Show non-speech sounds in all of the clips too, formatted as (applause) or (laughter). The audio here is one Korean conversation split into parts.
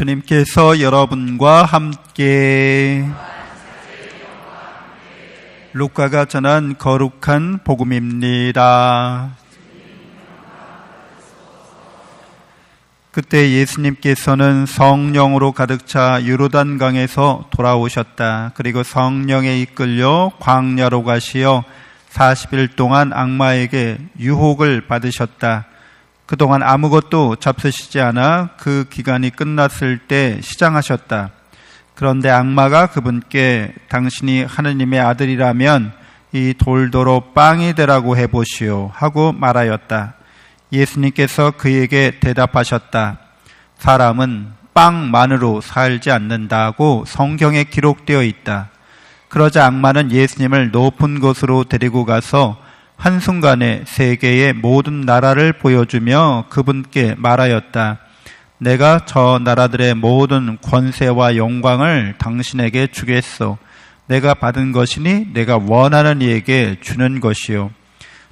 주님께서 여러분과 함께 루카가 전한 거룩한 복음입니다. 그때 예수님께서는 성령으로 가득 차 유로단 강에서 돌아오셨다. 그리고 성령에 이끌려 광야로 가시어 40일 동안 악마에게 유혹을 받으셨다. 그동안 아무것도 잡수시지 않아 그 기간이 끝났을 때 시장하셨다. 그런데 악마가 그분께 당신이 하느님의 아들이라면 이 돌도로 빵이 되라고 해보시오 하고 말하였다. 예수님께서 그에게 대답하셨다. 사람은 빵만으로 살지 않는다고 성경에 기록되어 있다. 그러자 악마는 예수님을 높은 곳으로 데리고 가서 한순간에 세계의 모든 나라를 보여주며 그분께 말하였다. 내가 저 나라들의 모든 권세와 영광을 당신에게 주겠소. 내가 받은 것이니 내가 원하는 이에게 주는 것이요.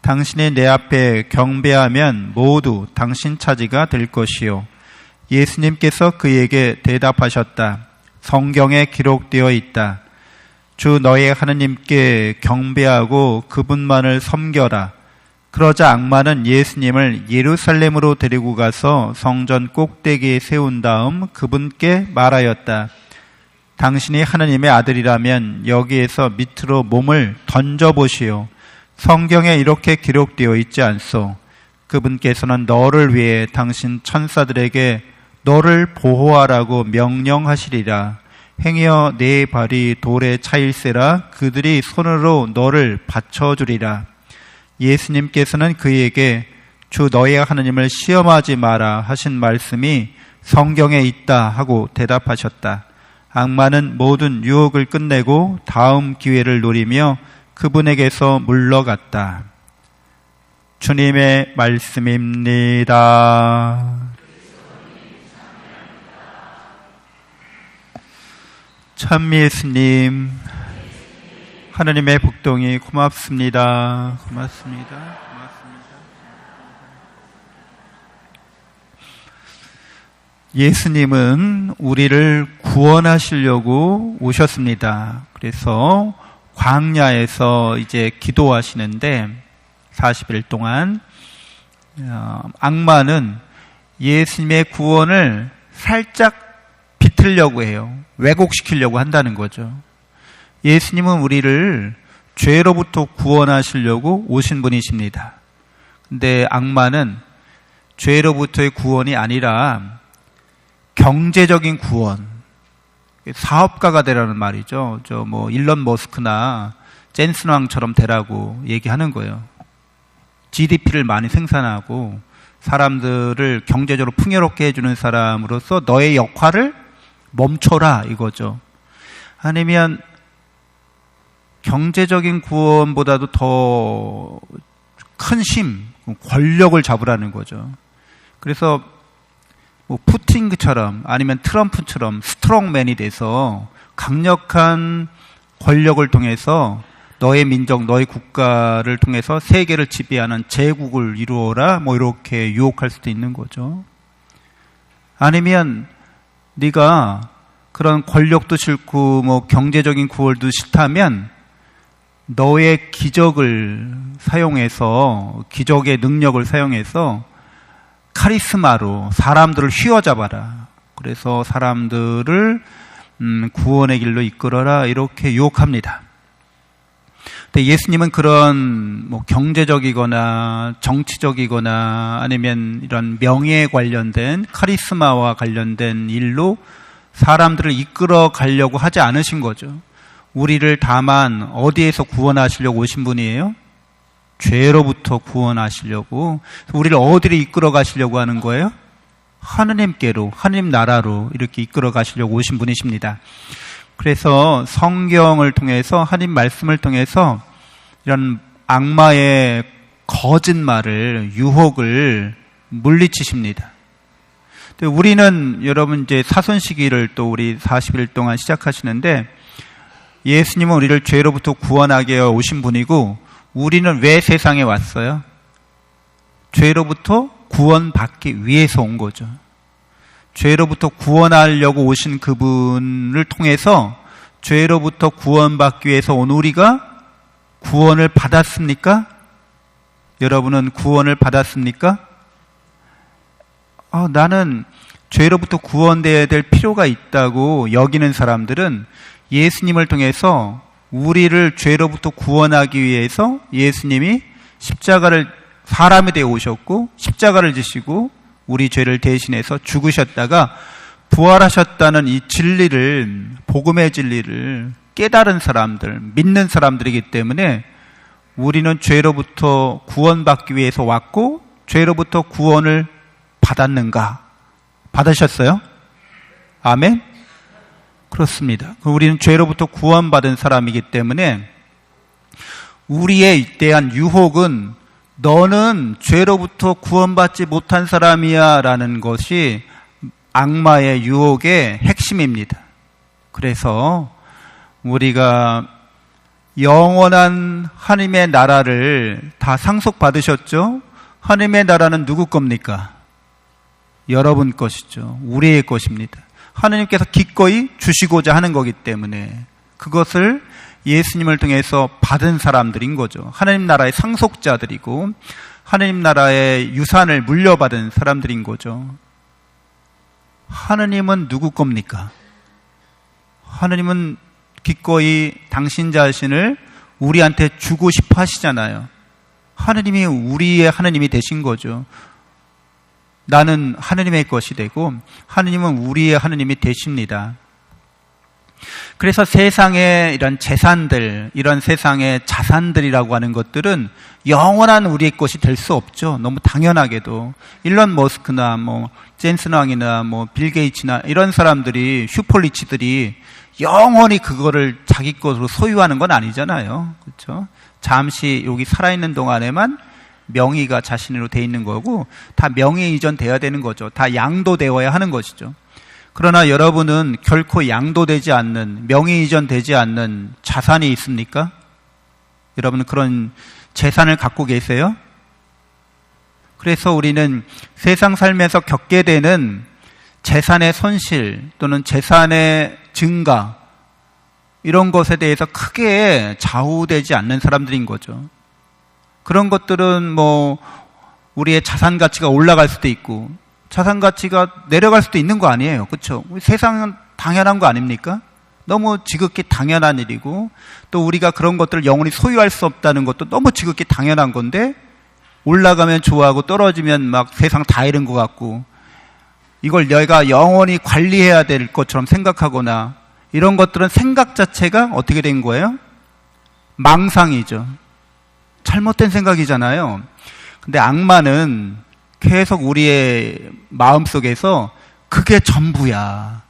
당신이 내 앞에 경배하면 모두 당신 차지가 될 것이요. 예수님께서 그에게 대답하셨다. 성경에 기록되어 있다. 주 너의 하느님께 경배하고 그분만을 섬겨라. 그러자 악마는 예수님을 예루살렘으로 데리고 가서 성전 꼭대기에 세운 다음 그분께 말하였다. 당신이 하느님의 아들이라면 여기에서 밑으로 몸을 던져보시오. 성경에 이렇게 기록되어 있지 않소. 그분께서는 너를 위해 당신 천사들에게 너를 보호하라고 명령하시리라. 행여 네 발이 돌에 차일세라 그들이 손으로 너를 받쳐주리라. 예수님께서는 그에게 주 너의 하느님을 시험하지 마라 하신 말씀이 성경에 있다 하고 대답하셨다. 악마는 모든 유혹을 끝내고 다음 기회를 노리며 그분에게서 물러갔다. 주님의 말씀입니다. 참 예수님, 하나님의 복동이 고맙습니다. 고맙습니다. 고맙습니다. 예수님은 우리를 구원하시려고 오셨습니다. 그래서 광야에서 이제 기도하시는데 40일 동안 어, 악마는 예수님의 구원을 살짝 비틀려고 해요. 왜곡시키려고 한다는 거죠. 예수님은 우리를 죄로부터 구원하시려고 오신 분이십니다. 근데 악마는 죄로부터의 구원이 아니라 경제적인 구원, 사업가가 되라는 말이죠. 저 뭐 일론 머스크나 젠슨 왕처럼 되라고 얘기하는 거예요. GDP를 많이 생산하고 사람들을 경제적으로 풍요롭게 해주는 사람으로서 너의 역할을 멈춰라 이거죠. 아니면 경제적인 구원보다도 더 큰 힘, 권력을 잡으라는 거죠. 그래서 뭐 푸틴처럼 아니면 트럼프처럼 스트롱맨이 돼서 강력한 권력을 통해서 너의 민족, 너의 국가를 통해서 세계를 지배하는 제국을 이루어라 뭐 이렇게 유혹할 수도 있는 거죠. 아니면 네가 그런 권력도 싫고 뭐 경제적인 구월도 싫다면 너의 기적을 사용해서 기적의 능력을 사용해서 카리스마로 사람들을 휘어잡아라. 그래서 사람들을 음, 구원의 길로 이끌어라 이렇게 유혹합니다. 근데 예수님은 그런 뭐 경제적이거나 정치적이거나 아니면 이런 명예에 관련된 카리스마와 관련된 일로 사람들을 이끌어 가려고 하지 않으신 거죠. 우리를 다만 어디에서 구원하시려고 오신 분이에요? 죄로부터 구원하시려고 우리를 어디로 이끌어 가시려고 하는 거예요? 하느님께로 하느님 나라로 이렇게 이끌어 가시려고 오신 분이십니다. 그래서 성경을 통해서 하나님 말씀을 통해서 이런 악마의 거짓말을 유혹을 물리치십니다. 우리는 여러분 이제 사선 시기를 또 우리 40일 동안 시작하시는데 예수님은 우리를 죄로부터 구원하게 오신 분이고 우리는 왜 세상에 왔어요? 죄로부터 구원받기 위해서 온 거죠. 죄로부터 구원하려고 오신 그분을 통해서 죄로부터 구원받기 위해서 온 우리가 구원을 받았습니까? 여러분은 구원을 받았습니까? 어, 나는 죄로부터 구원되어야 될 필요가 있다고 여기는 사람들은 예수님을 통해서 우리를 죄로부터 구원하기 위해서 예수님이 십자가를 사람이 되어 오셨고 십자가를 지시고 우리 죄를 대신해서 죽으셨다가 부활하셨다는 이 진리를 복음의 진리를 깨달은 사람들, 믿는 사람들이기 때문에 우리는 죄로부터 구원받기 위해서 왔고 죄로부터 구원을 받았는가? 받으셨어요? 아멘? 그렇습니다. 우리는 죄로부터 구원받은 사람이기 때문에 우리에 대한 유혹은 너는 죄로부터 구원받지 못한 사람이야 라는 것이 악마의 유혹의 핵심입니다. 그래서 우리가 영원한 하나님의 나라를 다 상속받으셨죠? 하나님의 나라는 누구 겁니까? 여러분 것이죠. 우리의 것입니다. 하나님께서 기꺼이 주시고자 하는 거기 때문에 그것을 예수님을 통해서 받은 사람들인 거죠. 하나님 나라의 상속자들이고 하나님 나라의 유산을 물려받은 사람들인 거죠. 하느님은 누구 겁니까? 하느님은 기꺼이 당신 자신을 우리한테 주고 싶어 하시잖아요. 하느님이 우리의 하느님이 되신 거죠. 나는 하느님의 것이 되고 하느님은 우리의 하느님이 되십니다. 그래서 세상의 이런 재산들, 이런 세상의 자산들이라고 하는 것들은 영원한 우리의 것이 될 수 없죠. 너무 당연하게도. 일론 머스크나 뭐, 젠슨 왕이나 뭐, 빌 게이츠나 이런 사람들이, 슈퍼리치들이 영원히 그거를 자기 것으로 소유하는 건 아니잖아요. 그렇죠? 잠시 여기 살아있는 동안에만 명의가 자신으로 돼 있는 거고, 다 명의 이전 돼야 되는 거죠. 다 양도 되어야 하는 것이죠. 그러나 여러분은 결코 양도되지 않는, 명의 이전되지 않는 자산이 있습니까? 여러분은 그런 재산을 갖고 계세요? 그래서 우리는 세상 삶에서 겪게 되는 재산의 손실 또는 재산의 증가, 이런 것에 대해서 크게 좌우되지 않는 사람들인 거죠. 그런 것들은 뭐, 우리의 자산 가치가 올라갈 수도 있고, 자산 가치가 내려갈 수도 있는 거 아니에요. 그렇죠? 세상은 당연한 거 아닙니까? 너무 지극히 당연한 일이고 또 우리가 그런 것들을 영원히 소유할 수 없다는 것도 너무 지극히 당연한 건데 올라가면 좋아하고 떨어지면 막 세상 다 잃은 것 같고 이걸 내가 영원히 관리해야 될 것처럼 생각하거나 이런 것들은 생각 자체가 어떻게 된 거예요? 망상이죠. 잘못된 생각이잖아요. 근데 악마는 계속 우리의 마음 속에서 그게 전부야.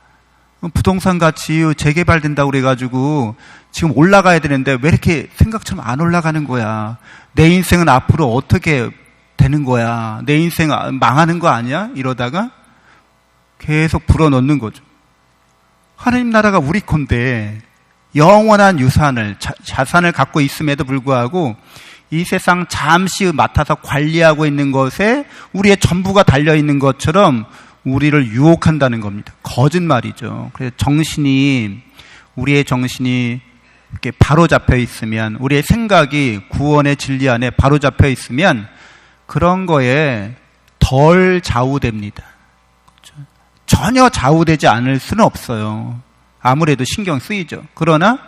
부동산 가치 재개발된다고 그래가지고 지금 올라가야 되는데 왜 이렇게 생각처럼 안 올라가는 거야? 내 인생은 앞으로 어떻게 되는 거야? 내 인생 망하는 거 아니야? 이러다가 계속 불어넣는 거죠. 하나님 나라가 우리 건데 영원한 유산을, 자, 산을 갖고 있음에도 불구하고 이 세상 잠시 맡아서 관리하고 있는 것에 우리의 전부가 달려 있는 것처럼 우리를 유혹한다는 겁니다. 거짓말이죠. 그래서 정신이 우리의 정신이 이렇게 바로 잡혀 있으면 우리의 생각이 구원의 진리 안에 바로 잡혀 있으면 그런 거에 덜 좌우됩니다. 그렇죠? 전혀 좌우되지 않을 수는 없어요. 아무래도 신경 쓰이죠. 그러나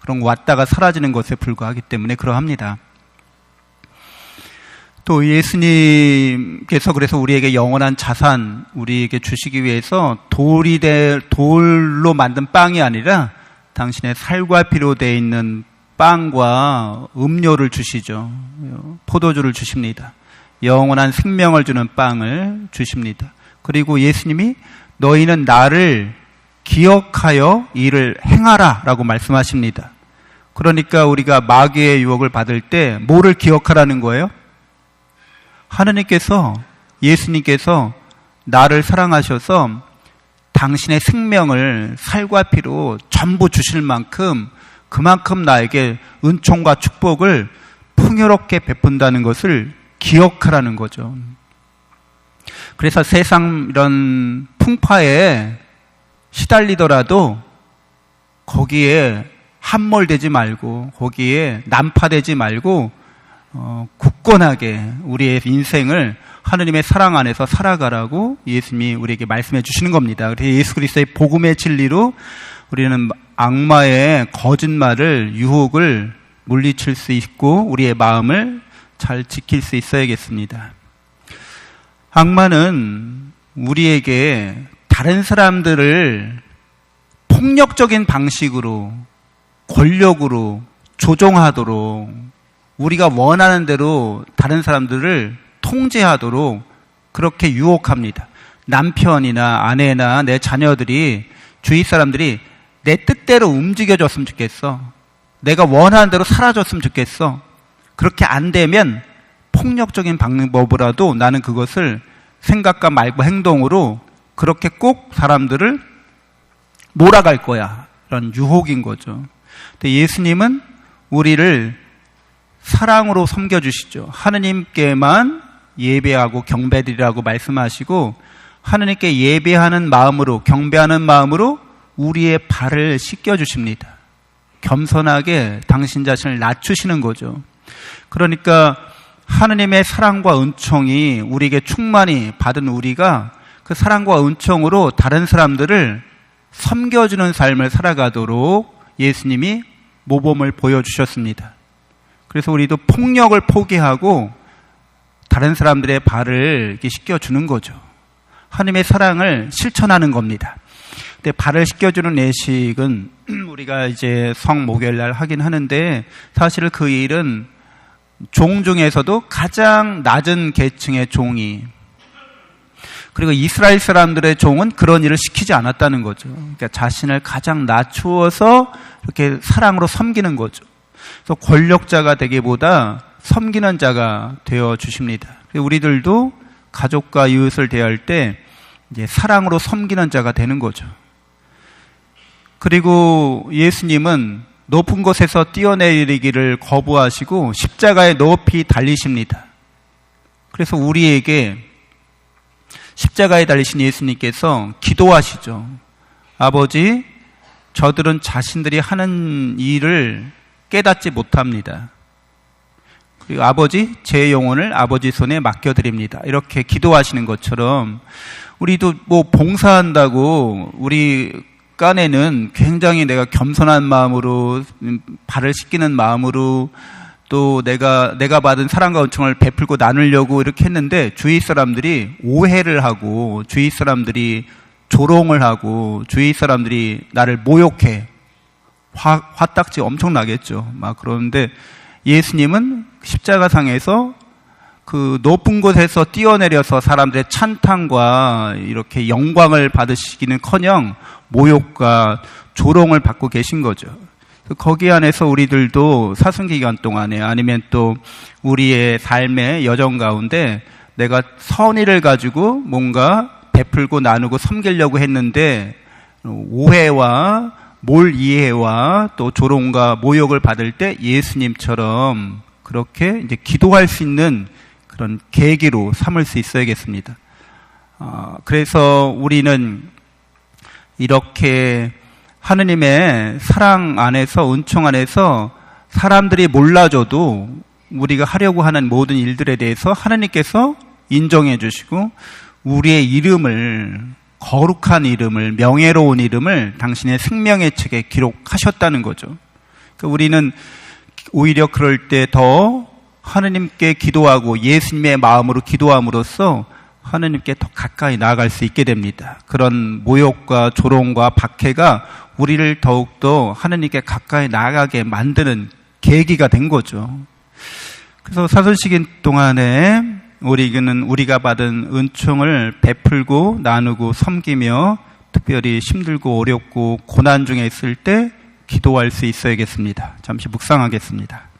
그런 왔다가 사라지는 것에 불과하기 때문에 그러합니다. 또 예수님께서 그래서 우리에게 영원한 자산 우리에게 주시기 위해서 돌이 될 돌로 만든 빵이 아니라 당신의 살과 피로 되어 있는 빵과 음료를 주시죠. 포도주를 주십니다. 영원한 생명을 주는 빵을 주십니다. 그리고 예수님이 너희는 나를 기억하여 일을 행하라 라고 말씀하십니다. 그러니까 우리가 마귀의 유혹을 받을 때 뭐를 기억하라는 거예요? 하느님께서 예수님께서 나를 사랑하셔서 당신의 생명을 살과 피로 전부 주실 만큼 그만큼 나에게 은총과 축복을 풍요롭게 베푼다는 것을 기억하라는 거죠. 그래서 세상 이런 풍파에 시달리더라도 거기에 함몰되지 말고 거기에 난파되지 말고 어, 굳건하게 우리의 인생을 하느님의 사랑 안에서 살아가라고 예수님이 우리에게 말씀해 주시는 겁니다. 그래서 예수 그리스도의 복음의 진리로 우리는 악마의 거짓말을 유혹을 물리칠 수 있고 우리의 마음을 잘 지킬 수 있어야겠습니다. 악마는 우리에게 다른 사람들을 폭력적인 방식으로 권력으로 조종하도록 우리가 원하는 대로 다른 사람들을 통제하도록 그렇게 유혹합니다. 남편이나 아내나 내 자녀들이 주위 사람들이 내 뜻대로 움직여줬으면 좋겠어. 내가 원하는 대로 살아줬으면 좋겠어. 그렇게 안 되면 폭력적인 방법으로라도 나는 그것을 생각과 말과 행동으로 그렇게 꼭 사람들을 몰아갈 거야. 그런 유혹인 거죠. 근데 예수님은 우리를 사랑으로 섬겨주시죠. 하느님께만 예배하고 경배드리라고 말씀하시고 하느님께 예배하는 마음으로 경배하는 마음으로 우리의 발을 씻겨주십니다. 겸손하게 당신 자신을 낮추시는 거죠. 그러니까 하느님의 사랑과 은총이 우리에게 충만히 받은 우리가 그 사랑과 은총으로 다른 사람들을 섬겨주는 삶을 살아가도록 예수님이 모범을 보여주셨습니다. 그래서 우리도 폭력을 포기하고 다른 사람들의 발을 씻겨주는 거죠. 하나님의 사랑을 실천하는 겁니다. 근데 발을 씻겨주는 예식은 (clears throat) 우리가 이제 성 목요일 날 하긴 하는데 사실 그 일은 종 중에서도 가장 낮은 계층의 종이 그리고 이스라엘 사람들의 종은 그런 일을 시키지 않았다는 거죠. 그러니까 자신을 가장 낮추어서 이렇게 사랑으로 섬기는 거죠. 그래서 권력자가 되기보다 섬기는 자가 되어 주십니다. 우리들도 가족과 이웃을 대할 때 이제 사랑으로 섬기는 자가 되는 거죠. 그리고 예수님은 높은 곳에서 뛰어내리기를 거부하시고 십자가에 높이 달리십니다. 그래서 우리에게 십자가에 달리신 예수님께서 기도하시죠. 아버지, 저들은 자신들이 하는 일을 깨닫지 못합니다. 그리고 아버지, 제 영혼을 아버지 손에 맡겨드립니다. 이렇게 기도하시는 것처럼 우리도 뭐 봉사한다고 우리 간에는 굉장히 내가 겸손한 마음으로 발을 씻기는 마음으로 또 내가 내가 받은 사랑과 은총을 베풀고 나누려고 이렇게 했는데 주위 사람들이 오해를 하고 주위 사람들이 조롱을 하고 주위 사람들이 나를 모욕해 화, 화딱지 엄청 나겠죠. 막 그러는데 예수님은 십자가상에서 그 높은 곳에서 뛰어내려서 사람들의 찬탄과 이렇게 영광을 받으시기는 커녕 모욕과 조롱을 받고 계신 거죠. 거기 안에서 우리들도 사순 기간 동안에 아니면 또 우리의 삶의 여정 가운데 내가 선의를 가지고 뭔가 베풀고 나누고 섬기려고 했는데 오해와 몰 이해와 또 조롱과 모욕을 받을 때 예수님처럼 그렇게 이제 기도할 수 있는 그런 계기로 삼을 수 있어야겠습니다. 어, 그래서 우리는 이렇게 하느님의 사랑 안에서 은총 안에서 사람들이 몰라줘도 우리가 하려고 하는 모든 일들에 대해서 하나님께서 인정해 주시고 우리의 이름을 거룩한 이름을 명예로운 이름을 당신의 생명의 책에 기록하셨다는 거죠. 그러니까 우리는 오히려 그럴 때 더 하느님께 기도하고 예수님의 마음으로 기도함으로써 하느님께 더 가까이 나아갈 수 있게 됩니다. 그런 모욕과 조롱과 박해가 우리를 더욱더 하느님께 가까이 나아가게 만드는 계기가 된 거죠. 그래서 사선시기 동안에 우리는 우리가 받은 은총을 베풀고 나누고 섬기며 특별히 힘들고 어렵고 고난 중에 있을 때 기도할 수 있어야겠습니다. 잠시 묵상하겠습니다.